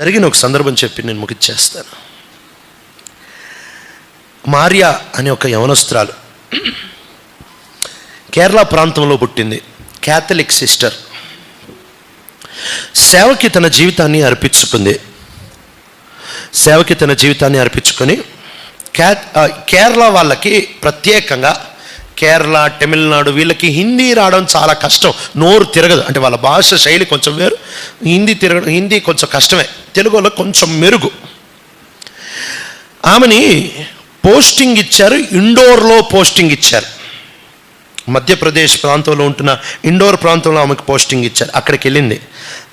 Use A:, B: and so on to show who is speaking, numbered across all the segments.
A: జరిగిన ఒక సందర్భం చెప్పి నేను ముగిచ్చేస్తాను. మార్యా అనే ఒక యవనస్త్రాలు కేరళ ప్రాంతంలో పుట్టింది. క్యాథలిక్ సిస్టర్ సేవకి తన జీవితాన్ని అర్పించుకుంది. సేవకి తన జీవితాన్ని అర్పించుకొని క్యా కేరళ వాళ్ళకి ప్రత్యేకంగా కేరళ తమిళనాడు వీళ్ళకి హిందీ రావడం చాలా కష్టం. నోరు తిరగదు. అంటే వాళ్ళ భాష శైలి కొంచెం వేరు. హిందీ తిరగడం హిందీ కొంచెం కష్టమే. తెలుగులో కొంచెం మెరుగు. ఆమెని పోస్టింగ్ ఇచ్చారు. ఇండోర్లో పోస్టింగ్ ఇచ్చారు. మధ్యప్రదేశ్ ప్రాంతంలో ఉంటున్న ఇండోర్ ప్రాంతంలో ఆమెకు పోస్టింగ్ ఇచ్చారు. అక్కడికి వెళ్ళింది.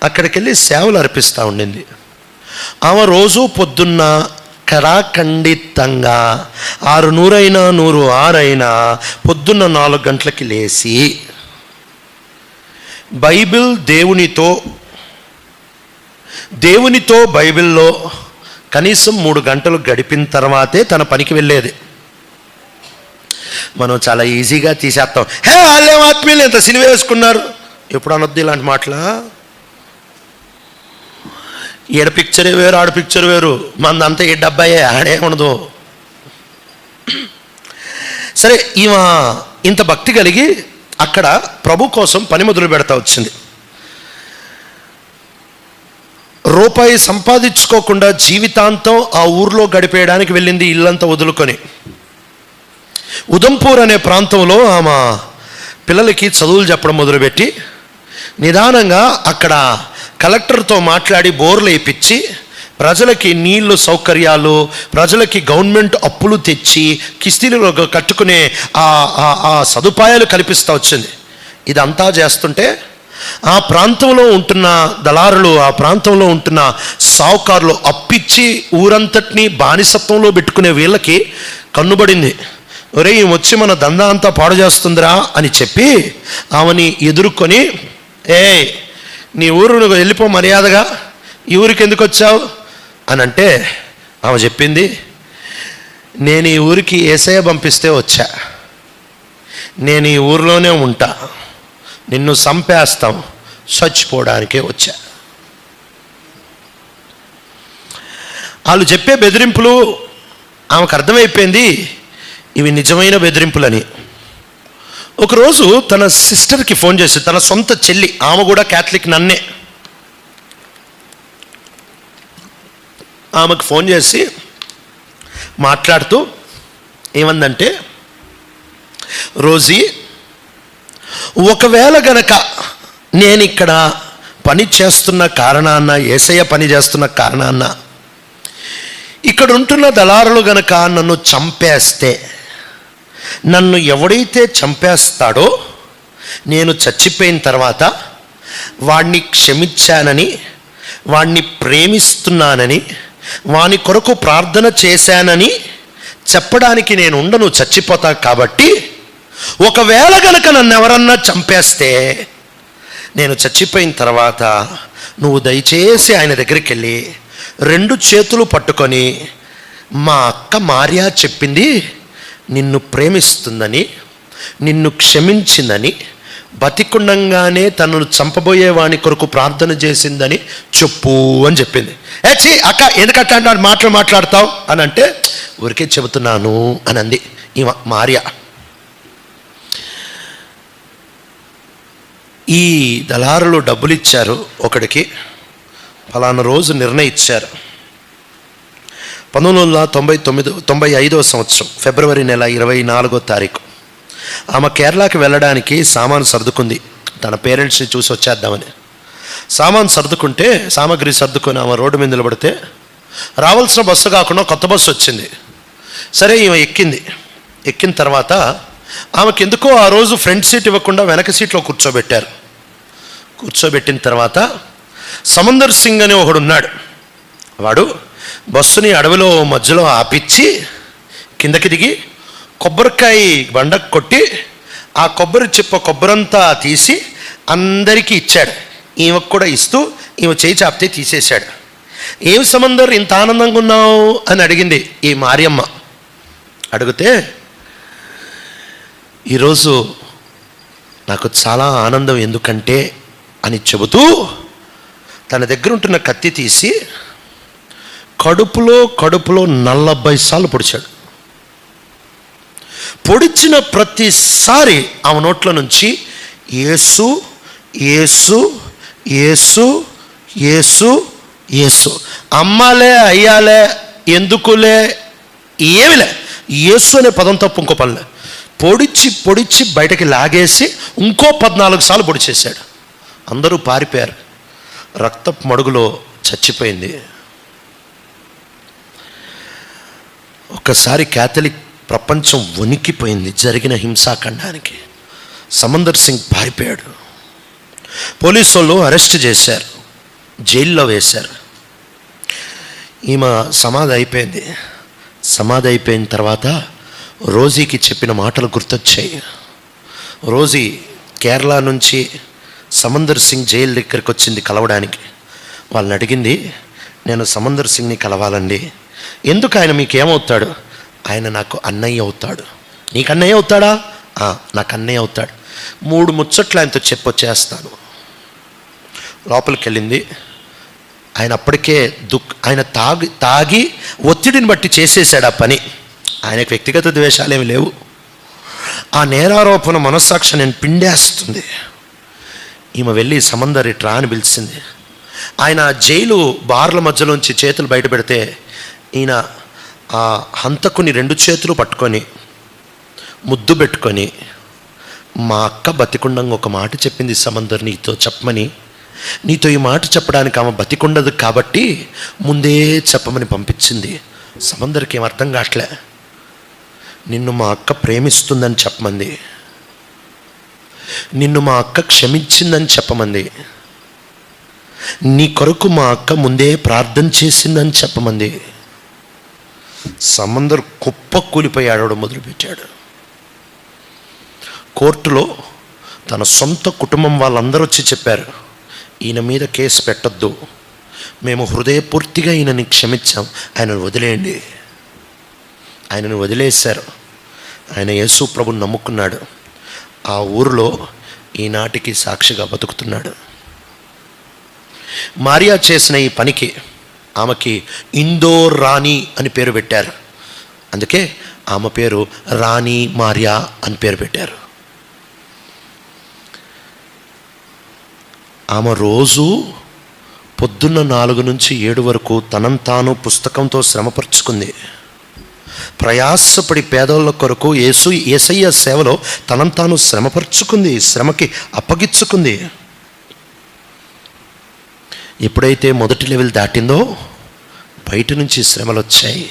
A: అక్కడికి వెళ్ళి సేవలు అర్పిస్తూ ఉండింది. ఆమె రోజు పొద్దున్న కరాఖండి ఖచ్చితంగా ఆరు నూరైనా నూరు ఆరైనా పొద్దున్న నాలుగు గంటలకి లేచి బైబిల్ దేవునితో దేవునితో బైబిల్లో కనీసం మూడు గంటలు గడిపిన తర్వాతే తన పనికి వెళ్ళేది. మనం చాలా ఈజీగా తీసేస్తాం హే వాళ్ళేం ఆత్మీయులు ఎంత సినిమా వేసుకున్నారు? ఎప్పుడు అనొద్దు ఇలాంటి మాటలా? ఈడ పిక్చరే వేరు ఆడ పిక్చర్ వేరు. మందంతా ఈ డబ్బాయే ఆడే ఉండదు సరే ఈమె ఇంత భక్తి కలిగి అక్కడ ప్రభు కోసం పని మొదలు పెడతా వచ్చింది. రూపాయి సంపాదించుకోకుండా జీవితాంతం ఆ ఊర్లో గడిపేయడానికి వెళ్ళింది ఇల్లంతా వదులుకొని. ఉదంపూర్ అనే ప్రాంతంలో ఆమె పిల్లలకి చదువులు చెప్పడం మొదలుపెట్టి నిదానంగా అక్కడ కలెక్టర్తో మాట్లాడి బోర్లు వేయించి ప్రజలకి నీళ్ళు సౌకర్యాలు ప్రజలకి గవర్నమెంట్ అప్పులు తెచ్చి కిస్తీలు కట్టుకునే ఆ ఆ- ఆ సదుపాయాలు కల్పిస్తూ వచ్చింది. ఇదంతా చేస్తుంటే ఆ ప్రాంతంలో ఉంటున్న దళారులు ఆ ప్రాంతంలో ఉంటున్న సావుకారులు అప్పిచ్చి ఊరంతటిని బానిసత్వంలో పెట్టుకునే వీళ్ళకి కన్నుబడింది. ఒరే వచ్చి మన దందా అంతా పాడు చేస్తుందిరా అని చెప్పి ఆమెని ఎదుర్కొని ఏ నీ ఊరు నువ్వు వెళ్ళిపో మర్యాదగా. ఈ ఊరికి ఎందుకు వచ్చావు? అని అంటే ఆమె చెప్పింది నేను ఈ ఊరికి ఏసయ పంపిస్తే వచ్చా. నేను ఈ ఊరిలోనే ఉంటా. నిన్ను చంపేస్తాం చచ్చిపోవడానికే వచ్చా. వాళ్ళు చెప్పే బెదిరింపులు ఆమెకు అర్థమైపోయింది ఇవి నిజమైన బెదిరింపులని. ఒకరోజు తన సిస్టర్కి ఫోన్ చేసి తన సొంత చెల్లి ఆమె కూడా క్యాథలిక్ నన్నే. ఆమెకు ఫోన్ చేసి మాట్లాడుతూ ఏమందంటే రోజీ ఒకవేళ గనక నేను ఇక్కడ పని చేస్తున్న కారణాన్న ఏసయ్య పని చేస్తున్న కారణాన్న ఇక్కడ ఉంటున్న దళారులు గనక నన్ను చంపేస్తే నన్ను ఎవడైతే చంపేస్తాడో నేను చచ్చిపోయిన తర్వాత వాణ్ణి క్షమించానని వాణ్ణి ప్రేమిస్తున్నానని వాని కొరకు ప్రార్థన చేశానని చెప్పడానికి నేను ఉండను చచ్చిపోతా కాబట్టి ఒకవేళ కనుక నన్ను ఎవరన్నా చంపేస్తే నేను చచ్చిపోయిన తర్వాత నువ్వు దయచేసి ఆయన దగ్గరికి వెళ్ళి రెండు చేతులు పట్టుకొని మా అక్క మార్యా చెప్పింది నిన్ను ప్రేమిస్తుందని నిన్ను క్షమించిందని బతికుండంగానే తనను చంపబోయే వాని కొరకు ప్రార్థన చేసిందని చెప్పు అని చెప్పింది. ఏచి అక్క ఎందుకట్ట అంటే మాటలు మాట్లాడతావు? అని అంటే ఊరికే చెబుతున్నాను అని అంది ఈ మారియా. ఈ దళారులు డబ్బులు ఇచ్చారు ఒకడికి. ఫలానా రోజు నిర్ణయించారు పంతొమ్మిది వందల తొంభై తొమ్మిది తొంభై ఐదవ సంవత్సరం ఫిబ్రవరి నెల ఇరవై నాలుగో తారీఖు. ఆమె కేరళకి వెళ్ళడానికి సామాను సర్దుకుంది. తన పేరెంట్స్ని చూసి వచ్చేద్దామని. సామాను సర్దుకుంటే సామాగ్రి సర్దుకొని ఆమె రోడ్డు మీద నిలబడితే రావాల్సిన బస్సు కాకుండా కొత్త బస్సు వచ్చింది. సరే ఈమె ఎక్కింది. ఎక్కిన తర్వాత ఆమెకి ఎందుకో ఆ రోజు ఫ్రంట్ సీట్ ఇవ్వకుండా వెనక సీట్లో కూర్చోబెట్టారు. కూర్చోబెట్టిన తర్వాత సమందర్ సింగ్ అని ఒకడు ఉన్నాడు వాడు బస్సుని అడవిలో మధ్యలో ఆపిచ్చి కిందకి దిగి కొబ్బరికాయ బండ కొట్టి ఆ కొబ్బరి చిప్ప కొబ్బరంతా తీసి అందరికీ ఇచ్చాడు. ఈమెకు కూడా ఇస్తూ ఈమె చేయి చాపితే తీసేశాడు. ఏం సమందర్ ఇంత ఆనందంగా ఉన్నావు? అని అడిగింది ఈ మారియమ్మ. అడిగితే ఈరోజు నాకు చాలా ఆనందం ఎందుకంటే అని చెబుతూ తన దగ్గర ఉంటున్న కత్తి తీసి కడుపులో కడుపులో నలభై సార్లు పొడిచాడు. పొడిచిన ప్రతిసారి ఆమె నోట్ల నుంచి ఏసు ఏసు ఏసు యేసు యేసు. అమ్మాలే అయ్యాలే ఎందుకులే ఏమిలే. ఏసు అనే పదం తప్ప ఇంకో పనిలే పొడిచి పొడిచి బయటకి లాగేసి ఇంకో పద్నాలుగు సార్లు పొడిచేశాడు అందరూ పారిపోయారు. రక్తపు మడుగులో చచ్చిపోయింది. ఒక్కసారి క్యాథలిక్ ప్రపంచం వణికిపోయింది జరిగిన హింసాఖండానికి. సమందర్ సింగ్ పారిపోయాడు. పోలీసు వాళ్ళు అరెస్ట్ చేశారు. జైల్లో వేశారు. ఈమె సమాధి అయిపోయింది. సమాధి అయిపోయిన తర్వాత రోజీకి చెప్పిన మాటలు గుర్తొచ్చాయి. రోజీ కేరళ నుంచి సమందర్ సింగ్ జైలు దగ్గరికి వచ్చింది కలవడానికి. వాళ్ళని అడిగింది నేను సమందర్ సింగ్ని కలవాలండి. ఎందుకు ఆయన మీకు ఏమవుతాడు ఆయన నాకు అన్నయ్య అవుతాడు. నీకు అన్నయ్య అవుతాడా? నాకు అన్నయ్య అవుతాడు. మూడు ముచ్చట్లు ఆయనతో చెప్పొచ్చేస్తాను లోపలికి వెళ్ళింది ఆయన అప్పటికే దుఃఖ ఆయన తాగి తాగి ఒత్తిడిని బట్టి చేసేసాడు ఆ పని. ఆయనకు వ్యక్తిగత ద్వేషాలేమి లేవు. ఆ నేరారోపణ మనస్సాక్షి నేను పిండేస్తుంది. ఈమె వెళ్ళి సమందర్ ఇట్రా అని పిలిచింది. ఆయన జైలు బార్ల మధ్యలోంచి చేతులు బయట పెడితే ఈయన ఆ హంతకుని రెండు చేతులు పట్టుకొని ముద్దు పెట్టుకొని మా అక్క బతికుండంగా ఒక మాట చెప్పింది సమందర్ నీతో చెప్పమని. నీతో ఈ మాట చెప్పడానికి ఆమె బతికుండదు కాబట్టి ముందే చెప్పమని పంపించింది. సమందర్కి ఏం అర్థం కావట్లే నిన్ను మా అక్క ప్రేమిస్తుందని చెప్పమంది. నిన్ను మా అక్క క్షమించిందని చెప్పమంది. నీ కొరకు మా అక్క ముందే ప్రార్థన చేసిందని చెప్పమంది. సమందర్ కుప్ప కూలిపోయి మొదలుపెట్టాడు. కోర్టులో తన సొంత కుటుంబం వాళ్ళందరూ వచ్చి చెప్పారు ఈయన మీద కేసు పెట్టొద్దు. మేము హృదయపూర్తిగా ఈయనని క్షమించాం. ఆయనను వదిలేయండి. ఆయనను వదిలేశారు. ఆయన యేసు ప్రభుని నమ్ముకున్నాడు. ఆ ఊరిలో ఈనాటికి సాక్షిగా బతుకుతున్నాడు. మారియా చేసిన ఈ పనికి ఆమెకి ఇందోర్ రాణి అని పేరు పెట్టారు. అందుకే ఆమె పేరు రాణి మారియా అని పేరు పెట్టారు. ఆమె రోజు పొద్దున్న నాలుగు నుంచి ఏడు వరకు తనంతాను తాను పుస్తకంతో శ్రమపరుచుకుంది. ప్రయాసపడి పేదోళ్ళ కొరకు యేసు ఏసయ్య సేవలో తనంతాను తాను శ్రమపరుచుకుంది శ్రమకి అప్పగించుకుంది. ఎప్పుడైతే మొదటి లెవెల్ దాటిందో బయట నుంచి శ్రమలు వచ్చాయి